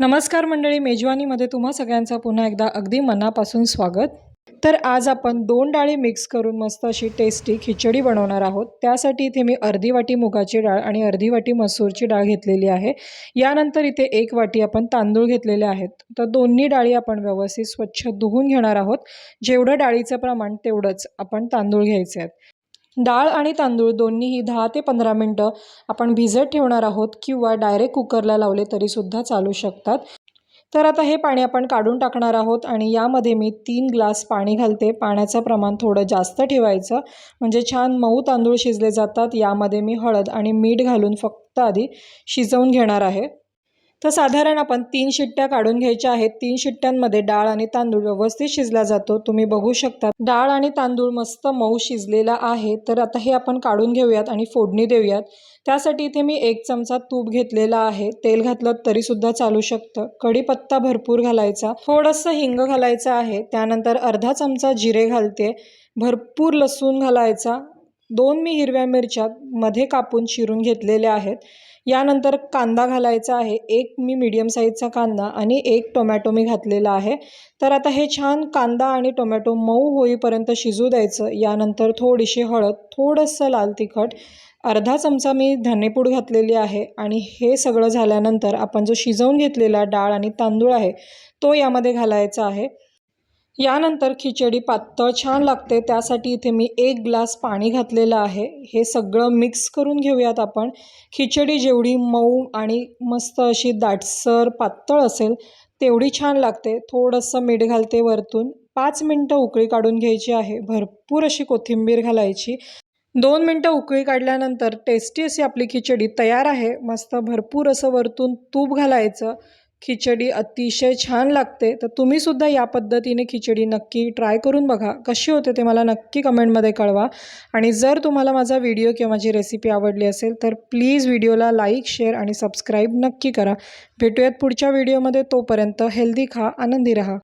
नमस्कार मंडळी मेजवानीमध्ये तुम्हा सगळ्यांचं पुन्हा एकदा अगदी मनापासून स्वागत. तर आज आपण दोन डाळी मिक्स करून मस्त अशी टेस्टी खिचडी बनवणार आहोत. त्यासाठी इथे मी अर्धी वाटी मुगाची डाळ आणि अर्धी वाटी मसूरची डाळ घेतलेली आहे. यानंतर इथे एक वाटी आपण तांदूळ घेतलेले आहेत. तर दोन्ही डाळी आपण व्यवस्थित स्वच्छ धुवून घेणार आहोत. जेवढं डाळीचं प्रमाण तेवढंच आपण तांदूळ घ्यायचे आहेत. डाळ आणि तांदूळ दोन्हीही दहा ते पंधरा मिनटं आपण भिजत ठेवणार आहोत किंवा डायरेक्ट कुकरला लावले तरीसुद्धा चालू शकतात. तर आता हे पाणी आपण काढून टाकणार आहोत आणि यामध्ये मी तीन ग्लास पाणी घालते. पाण्याचं प्रमाण थोडं जास्त ठेवायचं. म्हणजे छान मऊ तांदूळ शिजले जातात. यामध्ये मी हळद आणि मीठ घालून फक्त आधी शिजवून घेणार आहे. तर साधारण आपण तीन शिट्ट्या काढून घ्यायच्या आहेत. तीन शिट्ट्यांमध्ये डाळ आणि तांदूळ व्यवस्थित शिजला जातो. तुम्ही बघू शकता डाळ आणि तांदूळ मस्त मऊ शिजलेला आहे. तर आता हे आपण काढून घेऊयात आणि फोडणी देऊयात. त्यासाठी इथे मी एक चमचा तूप घेतलेला आहे. तेल घातलं तरीसुद्धा चालू शकतं. कढीपत्ता भरपूर घालायचा. थोडंसं हिंग घालायचं आहे. त्यानंतर अर्धा चमचा जिरे घालते. भरपूर लसूण घालायचा. दोन मी हिरव्या मिरच्या मध्ये कापून चिरून घेतलेल्या आहेत. यानंतर कांदा घालायचा आहे. एक मी मीडियम साईजचा कांदा आणि एक टोमॅटो मी घातलेला आहे. तर आता हे छान कांदा आणि टोमॅटो मऊ होईपर्यंत शिजू द्यायचं. यानंतर थोडीशी हळद थोडंसं लाल तिखट अर्धा चमचा मी धनेपूड घातलेली आहे आणि हे सगळं झाल्यानंतर आपण जो शिजवून घेतलेला डाळ आणि तांदूळ आहे तो यामध्ये घालायचा आहे. यानंतर खिचडी पातळ छान लागते. त्यासाठी इथे मी एक ग्लास पाणी घातलेलं आहे. हे सगळं मिक्स करून घेऊयात आपण. खिचडी जेवढी मऊ आणि मस्त अशी दाटसर पातळ असेल तेवढी छान लागते. थोडंसं मीठ घालते वरतून. पाच मिनटं उकळी काढून घ्यायची आहे. भरपूर अशी कोथिंबीर घालायची. दोन मिनटं उकळी काढल्यानंतर टेस्टी अशी आपली खिचडी तयार आहे. मस्त भरपूर असं वरतून तूप घालायचं. खिचडी अतिशय छान लागते. तर तुम्हीसुद्धा या पद्धतीने खिचडी नक्की ट्राय करून बघा. कशी होते ते मला नक्की कमेंटमध्ये कळवा. आणि जर तुम्हाला माझा व्हिडिओ किंवा माझी रेसिपी आवडली असेल तर प्लीज व्हिडिओला लाईक शेअर आणि सबस्क्राईब नक्की करा. भेटूयात पुढच्या व्हिडिओमध्ये. तोपर्यंत हेल्दी खा आनंदी रहा.